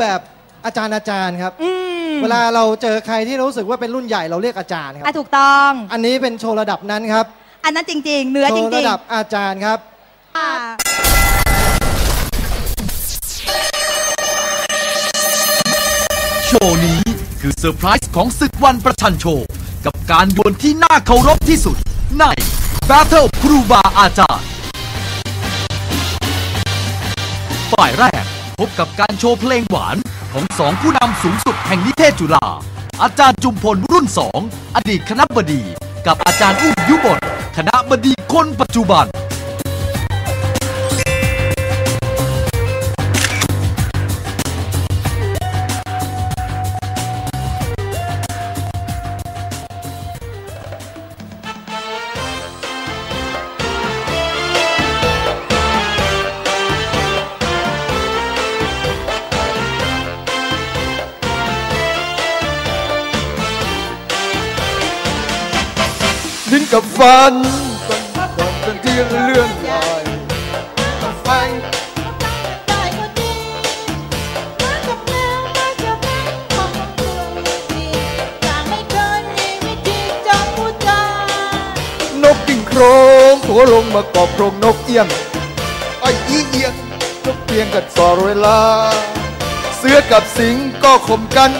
แบบอาจารย์อาจารย์ครับ อืมเวลาเราเจอใครที่รู้สึกว่าเป็นรุ่นใหญ่เราเรียกอาจารย์ครับ อะถูกต้อง อันนี้เป็นโชว์ระดับนั้นครับ อันนั้นจริง ๆ เนื้อโชจว์ริระงดับอาจารย์ครับ ๆอ่าโชว์นี้คือเซอร์ไพรส์ของศึกวันประชันโชว์ กับการดวลที่น่าเคารพที่สุด ใน Battle ครูบาอาจารย์ ฝ่ายแรก พบกับการโชว์เพลงหวานของสองผู้นำสูงสุดแห่งนิเทศจุฬา อาจารย์จุมพลรุ่นสองอดีตคณะบดี กับอาจารย์อุ้มยุบดคณะบดีคนปัจจุบัน กับฟันตอนตอนเป็นที่เรื่องใหญ่กับไฟได้ก็ดีมากับแมวมากับแมวของคุณดีต่างไม่เกินมีวิธีจำพูจานกกิ่งโครงหัวลงมากอบโครงนกเอี้ยงไอ้อีเอียงนกเพียงกันสอดเวลา เสือกับสิงก็ข่มกัน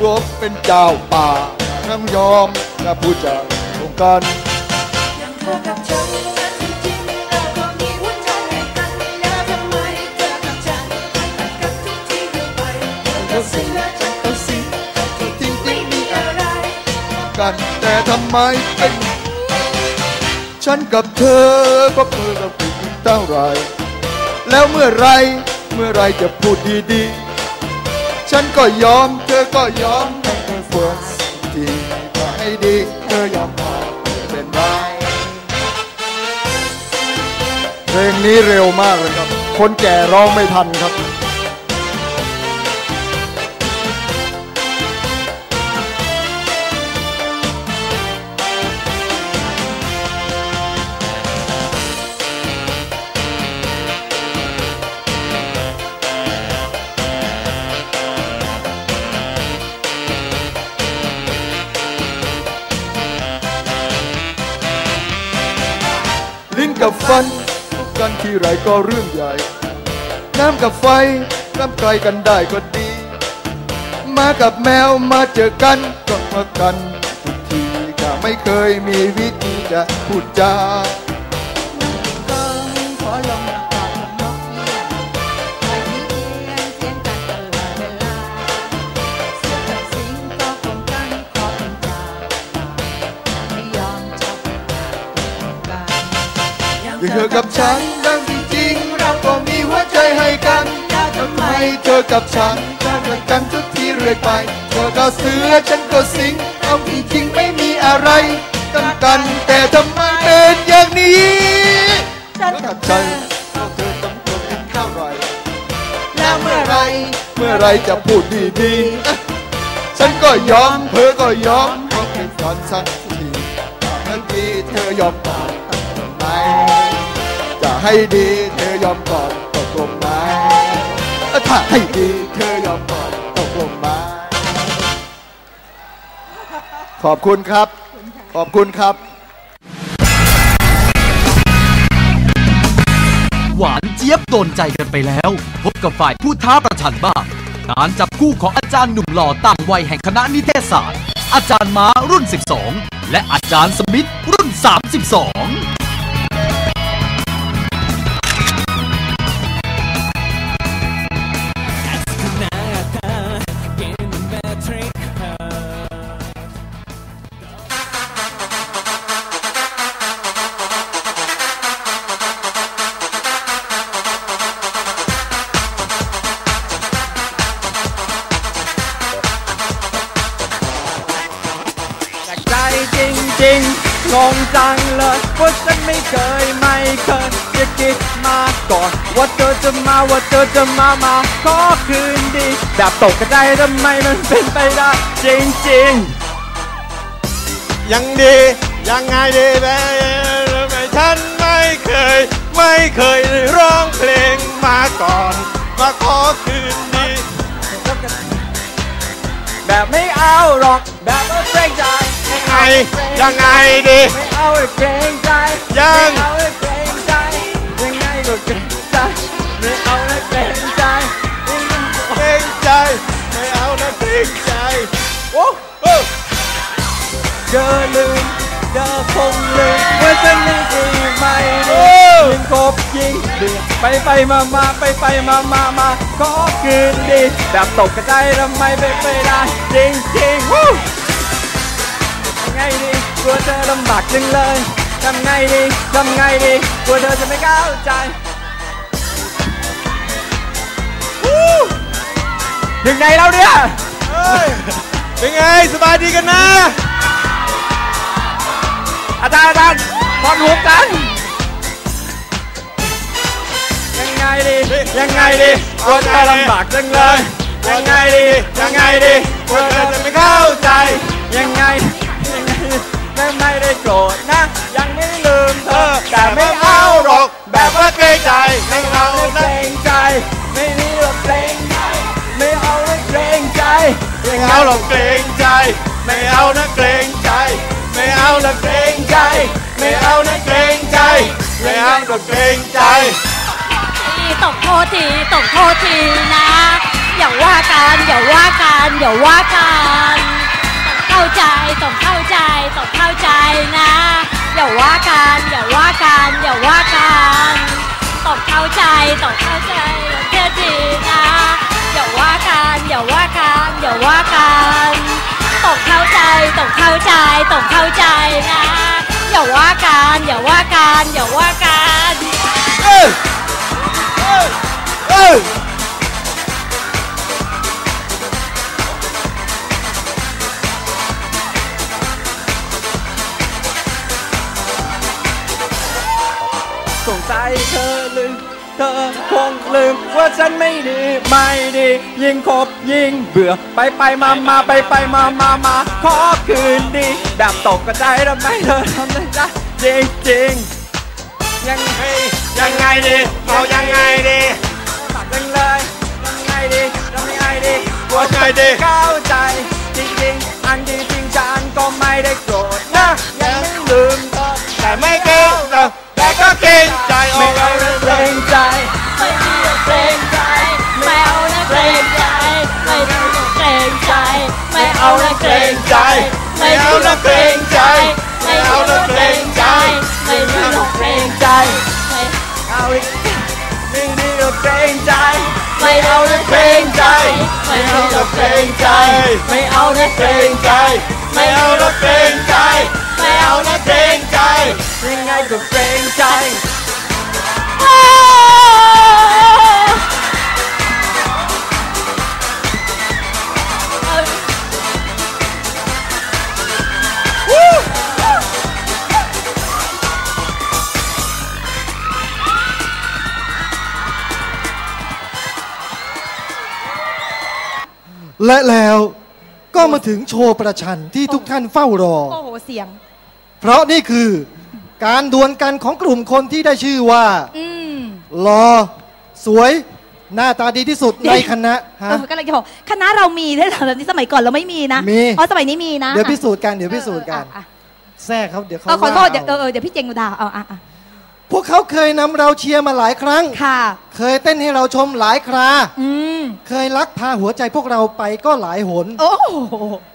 รวมเป็นเจ้าป่าน้ำยอมนะพูดจาตรงกันอย่างเธอ กับฉันนั้นจริงๆเราก็มีหัวใจให้กันแล้วทำไมเธอกับฉันไม่เหมือนกันทุกที่เดินไปก็เสือฉันก็สิงที่จริงไม่มีอะไรกันแต่ทำไมเป็นฉันกับเธอก็เพื่อกับผู้หญิงเท่าไร แล้วเมื่อไรเมื่อไรจะพูดดีๆ ฉันก็ยอมเธอก็ยอมให้เธอควรทีก็ให้ดีเธอยอมพอ เพลงนี้เร็วมากเลยครับ คนแก่ร้องไม่ทันครับ ลิ้นกับฟัน กันที่ไรก็เรื่องใหญ่ น้ำกับไฟน้ำไกลกันได้ก็ดี มากับแมวมาเจอกันก็มากันทุกทีก็ไม่เคยมีวิธีจะพูดจา อย่าเธอกับฉันดังจริงเราก็มีหัวใจให้กันแล้วทำไมเธอกับฉันจะเหมือนกันทุกทีเรื่อยไป เธอก็เสือฉันก็สิงเอาที่จริงไม่มีอะไรกันกันแต่ทำไมเป็นอย่างนี้ฉันกับเธฉัอนเธอต้องตัวเป็นเท่าไรแล้วเมื่อไรเมื่อไรจะพูดดีๆฉันก็ยอมเธอก็ยอมเพราะเป็นตอนสักทีทั้งทีเธอยอมตกลงไหมจะ ให้ดีเธอยอมก่อนตกลงมาถ้าให้ดีเธอยอมก่อนตกลงไหมขอบคุณครับ ขอบคุณครับ หวานเจี๊ยบโดนใจกันไปแล้ว พบกับฝ่ายผู้ท้าประชันบ้างการจับคู่ของอาจารย์หนุ่มหล่อต่างวัยแห่งคณะนิเทศศาสตร์ อาจารย์ม้ารุ่น 12 และอาจารย์สมิธรุ่น 32 จังเลยว่าฉันไม่เคยไม่เคยจะคิดมาก่อน ว่าเธอจะมาว่าเธอจะมามาขอคืนดีแบบตกกระใจทำไมมันเป็นไปได้จริงๆยังดียังไงดีแม่ไมฉันไม่เคย ไม่เคยร้องเพลงมาก่อน มาขอคืนดีแบบไม่เอาหรอกแบบว่เกรงใจไม่ไงยังไงดี เกรงใจยังไม่เอาเกรงใจยังไงก็เกรงใจไม่เอาเกรงใจเกรงใจไม่เอานะเกรงใจโอ้เออเธอลืมเธอคงลืมว่าฉันไม่ดีไม่ดียิงกบยิงเดือดไปไปมามาไปไปมามามาขอคืนดีแบบตกกระใจทำไมไปไปได้จริงจริงวู้ยังไงดี กลัวเธอลำบากจังเลยทำไงดีทำไงดีกลัวเธอจะไม่เข้าใจวู้ถึงไหนแล้วเนี่ยเฮ้ยเป็นไงสบายดีกันนะ อาจารย์อาจารย์พอนหุกกัน ยังไงดียังไงดีกลัวเธอลำบากจังเลย ยังไงดียังไงดีกลัวเธอจะไม่เข้าใจยังไงยังไง ไม่ไม่ได้โกรธนะ ยังไม่ลืมเธอ แต่ไม่เอาหรอก แบบว่าเกรงใจ ไม่เอาเกรงใจ ไม่มีหรอกเกรงใจ ไม่เอาเลยเกรงใจ ไม่เอาหรอกเกรงใจ ไม่เอานะเกรงใจ ไม่เอานะเกรงใจ ไม่เอานะเกรงใจ ไม่เอาหรอกเกรงใจตกโทษทีตกโทษทีนะ อย่าว่ากันอย่าว่ากันอย่าว่ากันต้องเข้าใจต้องเข้า ว่ากันอย่าว่ากันอย่าว่ากันต้องเข้าใจต้องเข้าใจเพื่อทีนะอย่าว่ากันอย่าว่ากันอย่าว่ากันต้องเข้าใจต้องเข้าใจต้องเข้าใจนะอย่าว่ากันอย่าว่ากันอย่าว่ากันเอ้ยเอ้ยเอ้ย คงลืมว่าฉันไม่ดีไม่ดียิ่งคบยิ่งเบื่อไปไปมามาไปไปมามามาขอคืนดีแบบตกกระใจทำไมเธอทำได้จ้ะจริงจริงๆยังไงยังไงดีเอายังไงดีตัดยังเลยยังไงดีทำยังไงดีว่าไงดีเข้าใจจริงจริงๆอันจริงจริงๆฉันก็ไม่ได้โกรธนะยังไม่ลืมเธอแต่ไม่ เกรงใจ ไม่เอานะเกรงใจ ไม่เอานะเกรงใจ ไม่เอานะเกรงใจ ไม่เอานะเกรงใจ ไม่เอานะเกรงใจ ยังไงก็เกรงใจ และแล้วก็มาถึงโชว์ประชันที่ทุกท่านเฝ้ารอ โอ้โห เสียง เพราะนี่คือการดวลกันของกลุ่มคนที่ได้ชื่อว่าอืมหลอสวยหน้าตาดีที่สุดในคณะฮะเออกำลังจะบอกคณะเรามีด้วยเหรอนี่สมัยก่อนเราไม่มีนะมี อ๋อสมัยนี้มีนะเดี๋ยวพิสูจน์กันเดี๋ยวพิสูจน์กันเออเอออะแทรกเขาเดี๋ยวเขาเออขอโทษว่าเดี๋ยวเอเอาอเออเดี๋ยวพี่เจงดูดาวเอาอะอะ พวกเขาเคยนำเราเชียร์มาหลายครั้ง ค่ะ เคยเต้นให้เราชมหลายครา อืม เคยลักพาหัวใจพวกเราไปก็หลายหน โอ้โห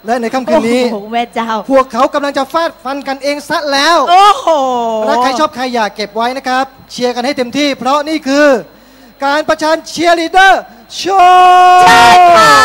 และในค่ำคืนนี้ โอ้โหแม่เจ้า พวกเขากำลังจะฟาดฟันกันเองซะแล้ว โอ้โหถ้าใครชอบใครอยากเก็บไว้นะครับ เชียร์กันให้เต็มที่ เพราะนี่คือ การประชันเชียร์ลีดเดอร์โชว์ ใช่ค่ะ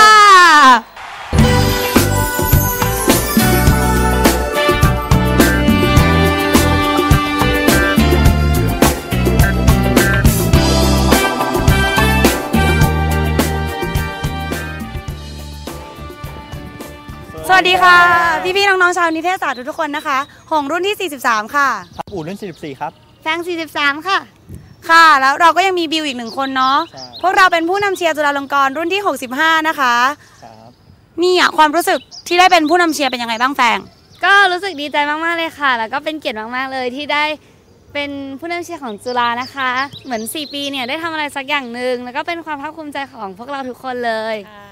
วัสดีค่ะพี่พี่ๆน้องๆชาวนิเทศศาสตร์ทุกๆคนนะคะของรุ่นที่ 43 ค่ะครับอู่รุ่น 44 ครับแฟง43 ค่ะ ค่ะ แล้วเราก็ยังมีบิวอีกหนึ่งคนเนาะใช่พวกเราเป็นผู้นำเชียร์จุฬาลงกรณ์รุ่นที่ 65 นะคะครับนี่อะความรู้สึกที่ได้เป็นผู้นำเชียร์เป็นยังไงบ้างแฟงก็รู้สึกดีใจมากๆเลยค่ะ แล้วก็เป็นเกียรติมากๆเลยที่ได้เป็นผู้นำเชียร์ของจุฬานะคะ เหมือน 4 ปีเนี่ยได้ทำอะไรสักอย่างหนึ่งแล้วก็เป็นความภาคภูมิใจของพวกเราทุกคนเลยค่ะ